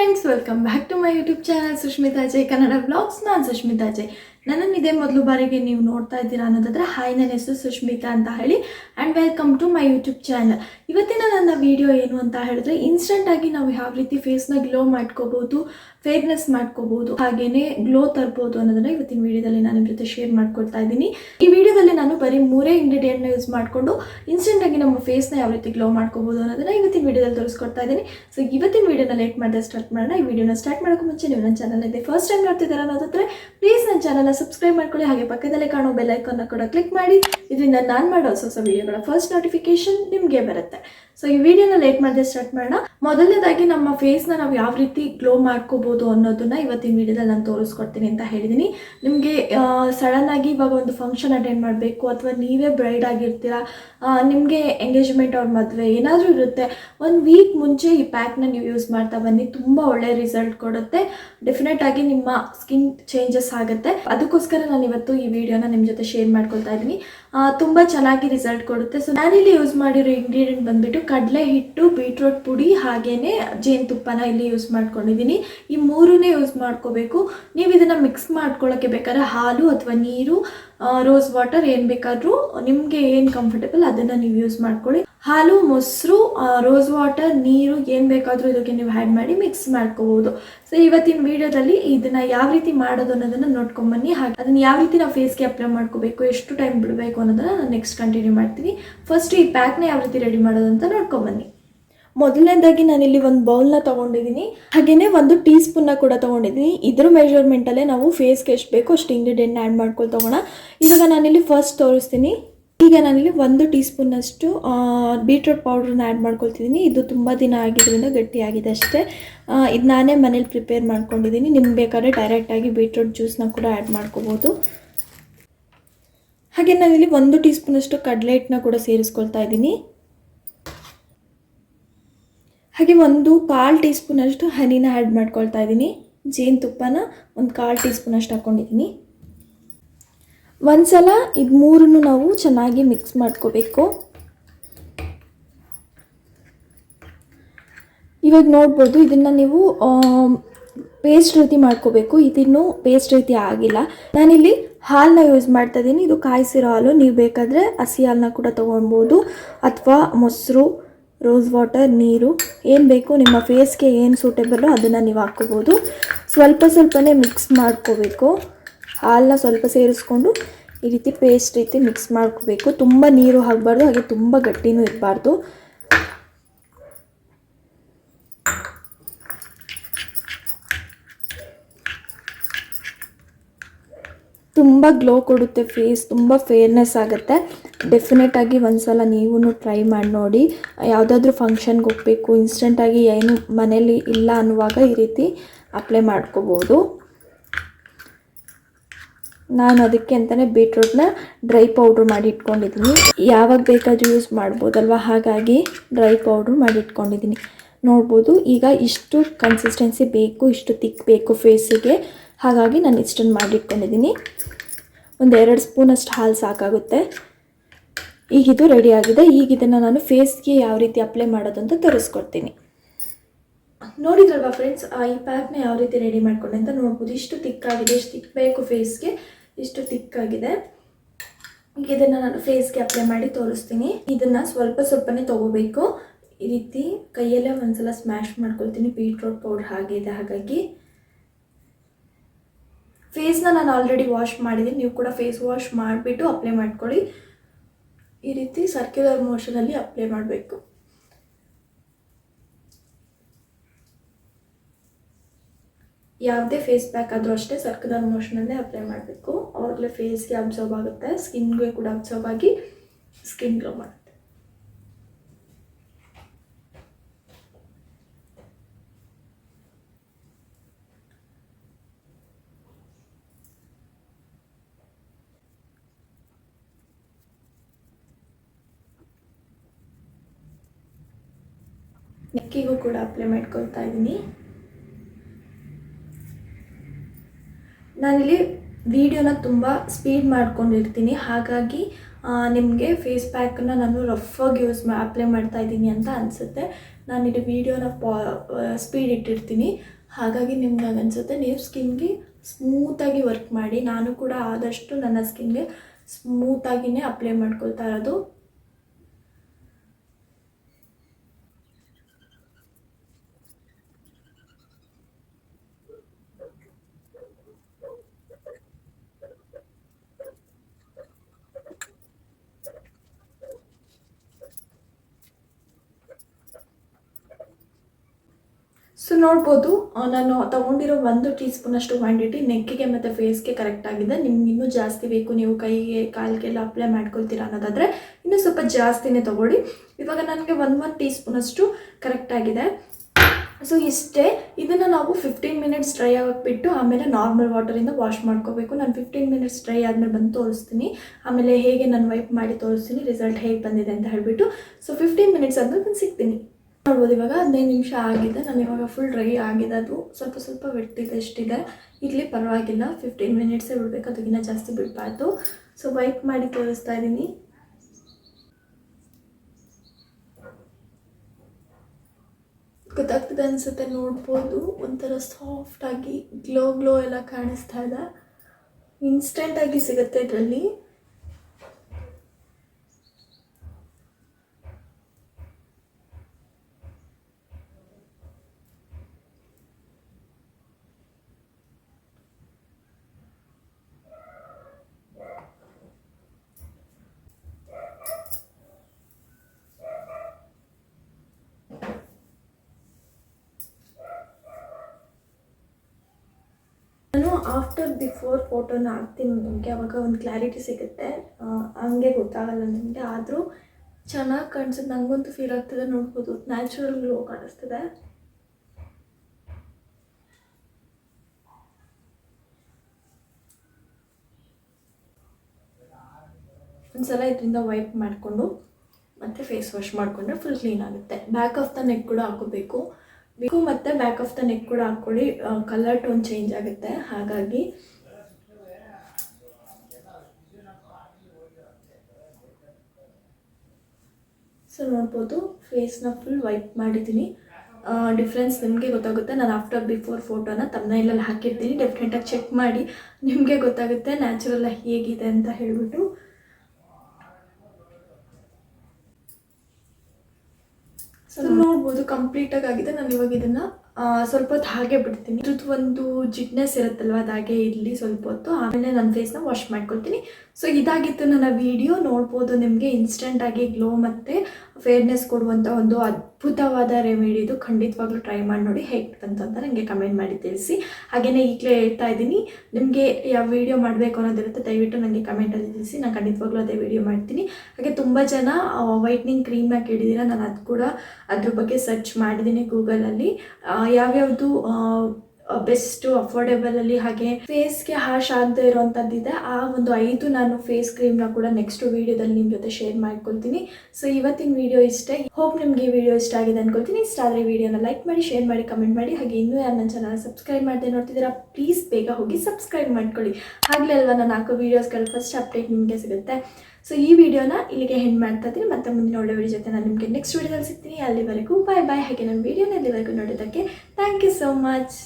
Friends welcome back to my YouTube channel Sushmita Jai Kannada blogs ನಾನು ಸುಷ್ಮಿತಾ ಜೈ ನನ್ನನ್ನು ಇದೇ ಮೊದಲು ಬಾರಿಗೆ ನೀವು ನೋಡ್ತಾ ಇದ್ದೀರಾ ಅನ್ನೋದಾದ್ರೆ ಹಾಯ್ ನನ್ನ ಹೆಸರು ಸುಷ್ಮಿತಾ ಅಂತ ಹೇಳಿ and welcome to my YouTube channel ಇವತ್ತಿನ ನನ್ನ ವಿಡಿಯೋ ಏನು ಅಂತ ಹೇಳಿದ್ರೆ ಇನ್ಸ್ಟೆಂಟ್ ಆಗಿ ನಾವು ಯಾವ ರೀತಿ ಫೇಸ್ನ ಗ್ಲೋ ಮಾಡ್ಕೋಬಹುದು ಫೇರ್ನೆಸ್ ಮಾಡ್ಕೋಬಹುದು ಹಾಗೇನೆ ಗ್ಲೋ ತರ್ಬೋದು ಅನ್ನೋದನ್ನ ಇವತ್ತಿನ ವಿಡಿಯೋದಲ್ಲಿ ನಾನು ನಿಮ್ಮ ಜೊತೆ ಶೇರ್ ಮಾಡ್ಕೊಳ್ತಾ ಇದ್ದೀನಿ. ಈ ವಿಡಿಯೋದಲ್ಲಿ ನಾನು ಬರೀ ಮೂರೇ ಇಂಗ್ರೀಡಿಯೆಂಟ್ನ ಯೂಸ್ ಮಾಡಿಕೊಂಡು ಇನ್ಸ್ಟೆಂಟ್ ಆಗಿ ನಮ್ಮ ಫೇಸ್ನ ಯಾವ ರೀತಿ ಗ್ಲೋ ಮಾಡ್ಕೋಬಹುದು ಅನ್ನೋದನ್ನ ಇವತ್ತಿನ ವಿಡಿಯೋದಲ್ಲಿ ತೋರಿಸ್ಕೊಡ್ತಾ ಇದ್ದೀನಿ. ಸೊ ಇವತ್ತಿನ ವಿಡಿಯೋನ ಲೇಟ್ ಮಾಡಿದ್ರೆ ಸ್ಟಾರ್ಟ್ ಮಾಡೋಣ. ಈ ವಿಡಿಯೋನ ಸ್ಟಾರ್ಟ್ ಮಾಡೋಕೆ ಮುಂಚೆ ನೀವು ನನ್ನ ಚಾನಲ್ ಇದೆ ಫಸ್ಟ್ ಟೈಮ್ ನೋಡ್ತಿದ್ದೀರಾ ಅನ್ನೋದಾದ್ರೆ ಪ್ಲೀಸ್ ನನ್ನ ಸಬ್ಸ್ಕ್ರೈಬ್ ಮಾಡ್ಕೊಳ್ಳಿ. ಹಾಗೆ ಪಕ್ಕದಲ್ಲೇ ಕಾಣೋ ಬೆಲ್ ಐಕಾನ್ನ ಕೂಡ ಕ್ಲಿಕ್ ಮಾಡಿ. ಇದರಿಂದ ನಾನು ಮಾಡೋ ಹೊಸ ಹೊಸ ವಿಡಿಯೋಗಳ ಫಸ್ಟ್ ನೋಟಿಫಿಕೇಶನ್ ನಿಮಗೆ ಬರುತ್ತೆ. ಸೊ ಈ ವಿಡಿಯೋನ ಲೇಟ್ ಮಾಡದೆ ಸ್ಟಾರ್ಟ್ ಮಾಡೋಣ. ಮೊದಲನೇದಾಗಿ ನಮ್ಮ ಫೇಸ್ನ ನಾವು ಯಾವ ರೀತಿ ಗ್ಲೋ ಮಾಡ್ಕೋಬೋದು ಅನ್ನೋದನ್ನ ಇವತ್ತಿನ ವಿಡಿಯೋದಲ್ಲಿ ನಾನು ತೋರಿಸ್ಕೊಡ್ತೀನಿ ಅಂತ ಹೇಳಿದ್ದೀನಿ ನಿಮಗೆ ಸಡನ್ ಆಗಿ ಇವಾಗ ಒಂದು ಫಂಕ್ಷನ್ ಅಟೆಂಡ್ ಮಾಡಬೇಕು ಅಥವಾ ನೀವೇ ಬ್ರೈಡ್ ಆಗಿರ್ತೀರಾ ನಿಮಗೆ ಎಂಗೇಜ್ಮೆಂಟ್ ಅವ್ರ ಮದುವೆ ಏನಾದರೂ ಇರುತ್ತೆ. ಒಂದು ವೀಕ್ ಮುಂಚೆ ಈ ಪ್ಯಾಕ್ನ ನೀವು ಯೂಸ್ ಮಾಡ್ತಾ ಬನ್ನಿ. ತುಂಬ ಒಳ್ಳೆ ರಿಸಲ್ಟ್ ಕೊಡುತ್ತೆ. ಡೆಫಿನೆಟ್ ಆಗಿ ನಿಮ್ಮ ಸ್ಕಿನ್ ಚೇಂಜಸ್ ಆಗುತ್ತೆ. ಅದಕ್ಕೋಸ್ಕರ ನಾನು ಇವತ್ತು ಈ ವಿಡಿಯೋನ ನಿಮ್ಮ ಜೊತೆ ಶೇರ್ ಮಾಡ್ಕೊಳ್ತಾ ಇದ್ದೀನಿ. ತುಂಬ ಚೆನ್ನಾಗಿ ರಿಸಲ್ಟ್ ಕೊಡುತ್ತೆ. ಸೊ ನಾನಿಲ್ಲಿ ಯೂಸ್ ಮಾಡಿರೋ ಇಂಗ್ರೀಡಿಯಂಟ್ ಬಂದ್ಬಿಟ್ಟು ಕಡಲೆ ಹಿಟ್ಟು ಬೀಟ್ರೋಟ್ ಪುಡಿ ಹಾಗೇನೆ ಜೇನುತುಪ್ಪನ ಇಲ್ಲಿ ಯೂಸ್ ಮಾಡ್ಕೊಂಡಿದ್ದೀನಿ. ಈ ಮೂರನ್ನೇ ಯೂಸ್ ಮಾಡ್ಕೋಬೇಕು. ನೀವು ಇದನ್ನು ಮಿಕ್ಸ್ ಮಾಡ್ಕೊಳ್ಳೋಕ್ಕೆ ಬೇಕಾದ್ರೆ ಹಾಲು ಅಥವಾ ನೀರು ರೋಸ್ ವಾಟರ್ ಏನು ಬೇಕಾದರೂ ನಿಮಗೆ ಏನು ಕಂಫರ್ಟಬಲ್ ಅದನ್ನು ನೀವು ಯೂಸ್ ಮಾಡ್ಕೊಳ್ಳಿ. ಹಾಲು, ಮೊಸರು ರೋಸ್ ವಾಟರ್ ನೀರು ಏನು ಬೇಕಾದರೂ ಇದಕ್ಕೆ ನೀವು ಆ್ಯಡ್ ಮಾಡಿ ಮಿಕ್ಸ್ ಮಾಡ್ಕೋಬಹುದು ಸೊ ಇವತ್ತಿನ ವಿಡಿಯೋದಲ್ಲಿ ಇದನ್ನ ಯಾವ ರೀತಿ ಮಾಡೋದು ಅನ್ನೋದನ್ನ ನೋಡ್ಕೊಂಬನ್ನಿ. ಹಾಗೆ ಅದನ್ನ ಯಾವ ರೀತಿ ನಾವು ಫೇಸ್ಗೆ ಅಪ್ಲೈ ಮಾಡ್ಕೋಬೇಕು, ಎಷ್ಟು ಟೈಮ್ ಬಿಡಬೇಕು ಅನ್ನೋದನ್ನ ನಾನು ನೆಕ್ಸ್ಟ್ ಕಂಟಿನ್ಯೂ ಮಾಡ್ತೀನಿ. ಫಸ್ಟ್ ಈ ಪ್ಯಾಕ್ನ ಯಾವ ರೀತಿ ರೆಡಿ ಮಾಡೋದು ಅಂತ ನೋಡ್ಕೊಂಬನ್ನಿ. ಮೊದಲನೇದಾಗಿ ನಾನಿಲ್ಲಿ ಒಂದು ಬೌಲ್ನ ತೊಗೊಂಡಿದ್ದೀನಿ. ಹಾಗೆಯೇ ಒಂದು ಟೀ ಸ್ಪೂನ್ನ ಕೂಡ ತೊಗೊಂಡಿದ್ದೀನಿ. ಇದ್ರ ಮೆಷರ್ಮೆಂಟಲ್ಲೇ ನಾವು ಫೇಸ್ಗೆ ಎಷ್ಟು ಬೇಕೋ ಅಷ್ಟು ಇಂಗ್ರೀಡಿಯೆಂಟ್ ಆ್ಯಡ್ ಮಾಡ್ಕೊಂಡು ತೊಗೋಣ. ಇವಾಗ ನಾನಿಲ್ಲಿ ಫಸ್ಟ್ ತೋರಿಸ್ತೀನಿ. ಈಗ ನಾನಿಲ್ಲಿ ಒಂದು ಟೀ ಸ್ಪೂನಷ್ಟು ಬೀಟ್ರೂಟ್ ಪೌಡ್ರನ್ನ ಆ್ಯಡ್ ಮಾಡ್ಕೊಳ್ತಿದ್ದೀನಿ. ಇದು ತುಂಬ ದಿನ ಆಗಿದ್ದರಿಂದ ಗಟ್ಟಿಯಾಗಿದೆ ಅಷ್ಟೇ. ಇದು ನಾನೇ ಮನೇಲಿ ಪ್ರಿಪೇರ್ ಮಾಡ್ಕೊಂಡಿದ್ದೀನಿ. ನಿಮ್ಗೆ ಬೇಕಾದ್ರೆ ಡೈರೆಕ್ಟಾಗಿ ಬೀಟ್ರೂಟ್ ಜ್ಯೂಸ್ನ ಕೂಡ ಆ್ಯಡ್ ಮಾಡ್ಕೋಬೋದು. ಹಾಗೆ ನಾನಿಲ್ಲಿ ಒಂದು ಟೀ ಸ್ಪೂನಷ್ಟು ಕಡಲೆ ಹಿಟ್ಟನ್ನ ಕೂಡ ಸೇರಿಸ್ಕೊಳ್ತಾ ಇದ್ದೀನಿ. ಹಾಗೆ ಒಂದು ಕಾಲು ಟೀ ಸ್ಪೂನಷ್ಟು ಹನಿನ ಆ್ಯಡ್ ಮಾಡ್ಕೊಳ್ತಾ ಇದ್ದೀನಿ. ಜೇನುತುಪ್ಪನ ಒಂದು ಕಾಲು ಟೀ ಸ್ಪೂನಷ್ಟು ಹಾಕ್ಕೊಂಡಿದ್ದೀನಿ ಒಂದ್ಸಲ ಇದು ಮೂರನ್ನು ನಾವು ಚೆನ್ನಾಗಿ ಮಿಕ್ಸ್ ಮಾಡ್ಕೋಬೇಕು. ಇವಾಗ ನೋಡ್ಬೋದು ಇದನ್ನು ನೀವು ಪೇಸ್ಟ್ ರೀತಿ ಮಾಡ್ಕೋಬೇಕು. ಇದಿನ್ನೂ ಪೇಸ್ಟ್ ರೀತಿ ಆಗಿಲ್ಲ. ನಾನಿಲ್ಲಿ ಹಾಲನ್ನ ಯೂಸ್ ಮಾಡ್ತಾ ಇದ್ದೀನಿ. ಇದು ಕಾಯಿಸಿರೋ ಹಾಲು. ನೀವು ಬೇಕಾದರೆ ಹಸಿ ಹಾಲನ್ನ ಕೂಡ ತೊಗೊಳ್ಬೋದು. ಅಥವಾ ಮೊಸರು ರೋಸ್ ವಾಟರ್ ನೀರು, ಏನು ಬೇಕು, ನಿಮ್ಮ ಫೇಸ್ಗೆ ಏನು ಸೂಟೇಬಲ್ಲೋ ಅದನ್ನು ನೀವು ಹಾಕ್ಕೋಬೋದು. ಸ್ವಲ್ಪ ಸ್ವಲ್ಪನೇ ಮಿಕ್ಸ್ ಮಾಡ್ಕೋಬೇಕು. ಹಾಲನ್ನ ಸ್ವಲ್ಪ ಸೇರಿಸ್ಕೊಂಡು ಈ ರೀತಿ ಪೇಸ್ಟ್ ರೀತಿ ಮಿಕ್ಸ್ ಮಾಡ್ಕೋಬೇಕು. ತುಂಬ ನೀರು ಹಾಕಬಾರ್ದು, ಹಾಗೆ ತುಂಬ ಗಟ್ಟಿನೂ ಇರಬಾರ್ದು. ತುಂಬ ಗ್ಲೋ ಕೊಡುತ್ತೆ ಫೇಸ್ ತುಂಬ ಫೇರ್ನೆಸ್ ಆಗುತ್ತೆ. ಡೆಫಿನೆಟಾಗಿ ಒಂದ್ಸಲ ನೀವು ಟ್ರೈ ಮಾಡಿ ನೋಡಿ. ಯಾವುದಾದ್ರೂ ಫಂಕ್ಷನ್ಗೆ ಹೋಗಬೇಕು ಇನ್ಸ್ಟೆಂಟಾಗಿ ಏನು ಮನೇಲಿ ಇಲ್ಲ ಅನ್ನುವಾಗ ಈ ರೀತಿ ಅಪ್ಲೈ ಮಾಡ್ಕೋಬೋದು. ನಾನು ಅದಕ್ಕೆ ಅಂತಲೇ ಬೀಟ್ರೂಟ್ನ ಡ್ರೈ ಪೌಡ್ರ್ ಮಾಡಿ ಇಟ್ಕೊಂಡಿದ್ದೀನಿ. ಯಾವಾಗ ಬೇಕಾದರೂ ಯೂಸ್ ಮಾಡ್ಬೋದಲ್ವ? ಹಾಗಾಗಿ ಡ್ರೈ ಪೌಡ್ರ್ ಮಾಡಿ ಇಟ್ಕೊಂಡಿದ್ದೀನಿ. ನೋಡ್ಬೋದು, ಈಗ ಇಷ್ಟು ಕನ್ಸಿಸ್ಟೆನ್ಸಿ ಬೇಕು, ಇಷ್ಟು ತಿಕ್ಕಬೇಕು ಫೇಸಿಗೆ ಹಾಗಾಗಿ ನಾನು ಇಷ್ಟನ್ನು ಮಾಡಿಟ್ಕೊಂಡಿದ್ದೀನಿ. ಒಂದು ಎರಡು ಸ್ಪೂನಷ್ಟು ಹಾಲು ಸಾಕಾಗುತ್ತೆ. ಈಗ ಇದು ರೆಡಿ ಆಗಿದೆ. ಈಗ ಇದನ್ನು ನಾನು ಫೇಸ್ಗೆ ಯಾವ ರೀತಿ ಅಪ್ಲೈ ಮಾಡೋದು ಅಂತ ತೋರಿಸ್ಕೊಡ್ತೀನಿ. ನೋಡಿದ್ರಲ್ವಾ ಫ್ರೆಂಡ್ಸ್ ಈ ಪ್ಯಾಕ್ನ ಯಾವ ರೀತಿ ರೆಡಿ ಮಾಡ್ಕೊಂಡೆ ಅಂತ ನೋಡ್ಬೋದು. ಇಷ್ಟು ತಿಕ್ಕಾಗಿದೆ. ಇಷ್ಟು ತಿಕ್ ಬೇಕು ಫೇಸ್ಗೆ ಇಷ್ಟು ತಿಕ್ಕಾಗಿದೆ. ಈಗ ಇದನ್ನು ನಾನು ಫೇಸ್ಗೆ ಅಪ್ಲೈ ಮಾಡಿ ತೋರಿಸ್ತೀನಿ. ಇದನ್ನು ಸ್ವಲ್ಪ ಸ್ವಲ್ಪನೇ ತೊಗೋಬೇಕು. ಈ ರೀತಿ ಕೈಯಲ್ಲೇ ಒಂದ್ಸಲ ಸ್ಮ್ಯಾಶ್ ಮಾಡ್ಕೊಳ್ತೀನಿ. ಬೀಟ್ರೋಟ್ ಪೌಡ್ರ್ ಹಾಗಿದೆ ಹಾಗಾಗಿ. ಫೇಸ್ನ ನಾನು ಆಲ್ರೆಡಿ ವಾಶ್ ಮಾಡಿದ್ದೀನಿ ನೀವು ಕೂಡ ಫೇಸ್ ವಾಶ್ ಮಾಡಿಬಿಟ್ಟು ಅಪ್ಲೈ ಮಾಡ್ಕೊಳ್ಳಿ. ಈ ರೀತಿ ಸರ್ಕ್ಯುಲರ್ ಮೋಷನಲ್ಲಿ ಅಪ್ಲೈ ಮಾಡಬೇಕು. ಯಾವುದೇ ಫೇಸ್ ಪ್ಯಾಕ್ ಆದರೂ ಅಷ್ಟೇ ಸರ್ಕ್ಯುಲರ್ ಮೋಷನಲ್ಲೇ ಅಪ್ಲೈ ಮಾಡಬೇಕು. ಅವಾಗಲೇ ಫೇಸ್ಗೆ ಅಬ್ಸರ್ವ್ ಆಗುತ್ತೆ. ಸ್ಕಿನ್ಗೆ ಕೂಡ ಅಬ್ಸರ್ವ್ ಆಗಿ ಸ್ಕಿನ್ ಗ್ಲೋ ಮಾಡುತ್ತೆ. ನೆಕ್ಕಿಗೂ ಕೂಡ ಅಪ್ಲೈ ಮಾಡ್ಕೊಳ್ತಾ ಇದ್ದೀನಿ ನಾನಿಲ್ಲಿ ವಿಡಿಯೋನ ತುಂಬ ಸ್ಪೀಡ್ ಮಾಡ್ಕೊಂಡಿರ್ತೀನಿ. ಹಾಗಾಗಿ ನಿಮಗೆ ಫೇಸ್ ಪ್ಯಾಕನ್ನ ನಾನು ರಫಾಗಿ ಯೂಸ್ ಮಾ ಅಪ್ಲೈ ಮಾಡ್ತಾ ಇದ್ದೀನಿ ಅಂತ ಅನಿಸುತ್ತೆ. ನಾನು ಇಲ್ಲಿ ವೀಡಿಯೋನ ಪಾ ಸ್ಪೀಡ್ ಇಟ್ಟಿರ್ತೀನಿ. ಹಾಗಾಗಿ ನಿಮ್ಗೆ ಅನಿಸುತ್ತೆ ನೀವು ಸ್ಕಿನ್ಗೆ ಸ್ಮೂತಾಗಿ ವರ್ಕ್ ಮಾಡಿ. ನಾನು ಕೂಡ ಆದಷ್ಟು ನನ್ನ ಸ್ಕಿನ್ಗೆ ಸ್ಮೂತಾಗಿಯೇ ಅಪ್ಲೈ ಮಾಡ್ಕೊಳ್ತಾ ಇರೋದು. ಸೊ ನೋಡ್ಬೋದು ನಾನು ತಗೊಂಡಿರೋ ಒಂದು ಟೀ ಸ್ಪೂನಷ್ಟು ಕ್ವಾಂಟಿಟಿ ನೆಕ್ಕಿಗೆ ಮತ್ತು ಫೇಸ್ಗೆ ಕರೆಕ್ಟ್ ಆಗಿದೆ. ನಿಮ್ಗೆ ಇನ್ನೂ ಜಾಸ್ತಿ ಬೇಕು. ನೀವು ಕೈಗೆ, ಕಾಲಿಗೆಲ್ಲ ಅಪ್ಲೈ ಮಾಡ್ಕೊಳ್ತೀರಾ ಅನ್ನೋದಾದರೆ ಇನ್ನೂ ಸ್ವಲ್ಪ ಜಾಸ್ತಿನೇ ತೊಗೊಳ್ಳಿ. ಇವಾಗ ನನಗೆ ಒಂದು ಒಂದು ಟೀ ಸ್ಪೂನಷ್ಟು ಕರೆಕ್ಟ್ ಆಗಿದೆ. ಸೊ ಇಷ್ಟೇ. ಇದನ್ನು ನಾವು ಫಿಫ್ಟೀನ್ ಮಿನಿಟ್ಸ್ ಡ್ರೈ ಆಗಿಬಿಟ್ಟು ಬಿಟ್ಟು ಆಮೇಲೆ ನಾರ್ಮಲ್ ವಾಟರಿಂದ ವಾಶ್ ಮಾಡ್ಕೋಬೇಕು. ನಾನು ಫಿಫ್ಟೀನ್ ಮಿನಿಟ್ಸ್ ಡ್ರೈ ಆದಮೇಲೆ ಬಂದು ತೋರಿಸ್ತೀನಿ. ಆಮೇಲೆ ಹೇಗೆ ನಾನು ವೈಪ್ ಮಾಡಿ ತೋರಿಸ್ತೀನಿ. ರಿಸಲ್ಟ್ ಹೇಗೆ ಬಂದಿದೆ ಅಂತ ಹೇಳಿಬಿಟ್ಟು. ಸೊ ಫಿಫ್ಟೀನ್ ಮಿನಿಟ್ಸ್ ಆದಮೇಲೆ ನಾನು ಸಿಗ್ತೀನಿ. ನೋಡ್ಬೋದು. ಇವಾಗ ಹದಿನೈದು ನಿಮಿಷ ಆಗಿದೆ. ನಾನು ಇವಾಗ ಫುಲ್ ಡ್ರೈ ಆಗಿದೆ. ಅದು ಸ್ವಲ್ಪ ಸ್ವಲ್ಪ ಬಿಟ್ಟಿದೆ ಎಷ್ಟಿದೆ? ಇರಲಿ, ಪರವಾಗಿಲ್ಲ. ಫಿಫ್ಟೀನ್ ಮಿನಿಟ್ಸೇ ಬಿಡಬೇಕು. ಅದಕ್ಕಿಂತ ಜಾಸ್ತಿ ಬಿಡಬಾರ್ದು. ಸೊ ವೈಪ್ ಮಾಡಿ ತೋರಿಸ್ತಾ ಇದ್ದೀನಿ. ಗೊತ್ತಾಗ್ತದೆ ಅನಿಸುತ್ತೆ, ನೋಡ್ಬೋದು. ಒಂಥರ ಸಾಫ್ಟಾಗಿ ಗ್ಲೋ ಗ್ಲೋ ಎಲ್ಲ ಕಾಣಿಸ್ತಾ ಇದೆ. ಇನ್ಸ್ಟೆಂಟಾಗಿ ಸಿಗುತ್ತೆ ಇದರಲ್ಲಿ. ನಾನು ಆಫ್ಟರ್ ಬಿಫೋರ್ ಫೋಟೋನ ಹಾಕ್ತೀನಿ ನಿಮಗೆ, ಅವಾಗ ಒಂದು ಕ್ಲಾರಿಟಿ ಸಿಗುತ್ತೆ. ಹಂಗೆ ಗೊತ್ತಾಗಲ್ಲ ನಿಮಗೆ, ಆದರೂ ಚೆನ್ನಾಗಿ ಕಾಣಿಸುತ್ತೆ ನನಗಂತೂ ಫೀಲ್ ಆಗ್ತದೆ, ನೋಡ್ಬೋದು. ನ್ಯಾಚುರಲ್ ಗ್ಲೋ ಕಾಣಿಸ್ತದೆ. ಒಂದ್ಸಲ ಇದರಿಂದ ವೈಪ್ ಮಾಡಿಕೊಂಡು ಮತ್ತೆ ಫೇಸ್ ವಾಶ್ ಮಾಡಿಕೊಂಡ್ರೆ ಫುಲ್ ಕ್ಲೀನ್ ಆಗುತ್ತೆ. ಬ್ಯಾಕ್ ಆಫ್ ದ ನೆಕ್ ಕೂಡ ಹಾಕೋಬೇಕು. ಬೇಕು ಮತ್ತು ಬ್ಯಾಕ್ ಆಫ್ ದ ನೆಕ್ ಕೂಡ ಹಾಕ್ಕೊಳ್ಳಿ. ಕಲರ್ ಟೋನ್ ಚೇಂಜ್ ಆಗುತ್ತೆ. ಹಾಗಾಗಿ ಸೊ ನೋಡ್ಬೋದು. ಫೇಸ್ನ ಫುಲ್ ವೈಪ್ ಮಾಡಿದ್ದೀನಿ. ಡಿಫ್ರೆನ್ಸ್ ನಿಮಗೆ ಗೊತ್ತಾಗುತ್ತೆ. ನಾನು ಆಫ್ಟರ್ ಬಿಫೋರ್ ಫೋಟೋನ ತಮ್ಮನೇಲಲ್ಲಿ ಹಾಕಿರ್ತೀನಿ. ಡೆಫಿನೆಟಾಗಿ ಚೆಕ್ ಮಾಡಿ. ನಿಮಗೆ ಗೊತ್ತಾಗುತ್ತೆ ನ್ಯಾಚುರಲ್ ಹೇಗಿದೆ ಅಂತ ಹೇಳ್ಬಿಟ್ಟು. ಸೊ ನೋಡ್ಬೋದು ಕಂಪ್ಲೀಟಾಗಿ ಆಗಿದೆ. ನಾನು ಇವಾಗ ಇದನ್ನು ಸ್ವಲ್ಪ ಹೊತ್ತು ಹಾಗೆ ಬಿಡ್ತೀನಿ. ಇದ್ರದ್ದು ಒಂದು ಜಿಟ್ನೆಸ್ ಇರುತ್ತಲ್ವ ಅದಾಗೆ ಇರಲಿ ಸ್ವಲ್ಪ ಹೊತ್ತು. ಆಮೇಲೆ ನನ್ನ ಫೇಸ್ನ ವಾಶ್ ಮಾಡ್ಕೊಳ್ತೀನಿ. ಸೊ ಇದಾಗಿತ್ತು ನನ್ನ ವಿಡಿಯೋ ನೋಡ್ಬೋದು ನಿಮಗೆ ಇನ್ಸ್ಟೆಂಟಾಗಿ ಗ್ಲೋ ಮತ್ತು ಫೇರ್ನೆಸ್ ಕೊಡುವಂಥ ಒಂದು ಅದ್ಭುತವಾದ ರೆಮಿಡಿ ಇದು. ಖಂಡಿತವಾಗ್ಲೂ ಟ್ರೈ ಮಾಡಿ ನೋಡಿ, ಹೇಗೆ ಬಂತು ಅಂತ ನನಗೆ ಕಮೆಂಟ್ ಮಾಡಿ ತಿಳಿಸಿ. ಹಾಗೆಯೇ ಈಗಲೇ ಹೇಳ್ತಾ ಇದ್ದೀನಿ, ನಿಮಗೆ ಯಾವ ವಿಡಿಯೋ ಮಾಡಬೇಕು ಅನ್ನೋದಿರುತ್ತೆ, ದಯವಿಟ್ಟು ನನಗೆ ಕಮೆಂಟಲ್ಲಿ ತಿಳಿಸಿ. ನಾನು ಖಂಡಿತವಾಗ್ಲೂ ಅದೇ ವಿಡಿಯೋ ಮಾಡ್ತೀನಿ. ಹಾಗೆ ತುಂಬ ಜನ ವೈಟ್ನಿಂಗ್ ಕ್ರೀಮ್ನ ಕೇಳಿದ್ದೀರಾ ನಾನು ಅದು ಕೂಡ ಅದ್ರ ಬಗ್ಗೆ ಸರ್ಚ್ ಮಾಡಿದ್ದೀನಿ ಗೂಗಲಲ್ಲಿ ಯಾವ್ಯಾವುದು ಬೆಸ್ಟು ಅಫೋರ್ಡೆಬಲಲ್ಲಿ ಹಾಗೆ ಫೇಸ್ಗೆ ಹಾಶ್ ಆಗದೆ ಇರೋವಂಥದ್ದಿದೆ ಆ ಒಂದು ಐದು ನಾನು ಫೇಸ್ ಕ್ರೀಮ್ನ ಕೂಡ ನೆಕ್ಸ್ಟ್ ವಿಡಿಯೋದಲ್ಲಿ ನಿಮ್ಮ ಜೊತೆ ಶೇರ್ ಮಾಡ್ಕೊಳ್ತೀನಿ. ಸೊ ಇವತ್ತಿನ ವಿಡಿಯೋ ಇಷ್ಟೇ. ಹೋಪ್ ನಿಮಗೆ ವಿಡಿಯೋ ಇಷ್ಟ ಆಗಿದೆ ಅನ್ಕೊಳ್ತೀನಿ. ಇಷ್ಟ ಆದ್ರೆ ವಿಡಿಯೋನ ಲೈಕ್ ಮಾಡಿ ಶೇರ್ ಮಾಡಿ ಕಮೆಂಟ್ ಮಾಡಿ. ಹಾಗೆ ಇನ್ನೂ ಯಾರು ನನ್ನ ಚಾನಲ್ ಸಬ್ಸ್ಕ್ರೈಬ್ ಮಾಡದೆ ನೋಡ್ತಿದ್ದೀರಾ ಪ್ಲೀಸ್ ಬೇಗ ಹೋಗಿ ಸಬ್ಸ್ಕ್ರೈಬ್ ಮಾಡ್ಕೊಳ್ಳಿ. ಹಾಗೆ ಅಲ್ವಾ, ನಾನು ಹಾಕೋ ವಿಡಿಯೋಸ್ಗಳು ಫಸ್ಟ್ ಅಪ್ಡೇಟ್ ನಿಮಗೆ ಸಿಗುತ್ತೆ. ಸೊ ಈ ವಿಡಿಯೋನ ಇಲ್ಲಿಗೆ ಹೆಂಡ್ ಮಾಡ್ತಾ ಇದ್ದೀನಿ. ಮತ್ತೆ ಮುಂದಿನ ಒಳ್ಳೆ ಜೊತೆ ನಾನು ನಿಮಗೆ ನೆಕ್ಸ್ಟ್ ವಿಡಿಯೋದಲ್ಲಿ ಸಿಗ್ತೀನಿ. ಅಲ್ಲಿವರೆಗೂ ಬಾಯ್ ಬಾಯ್ ಹಾಗೆ ನನ್ನ ವಿಡಿಯೋನ ಇಲ್ಲಿವರೆಗೂ ನೋಡೋದಕ್ಕೆ ಥ್ಯಾಂಕ್ ಯು ಸೋ ಮಚ್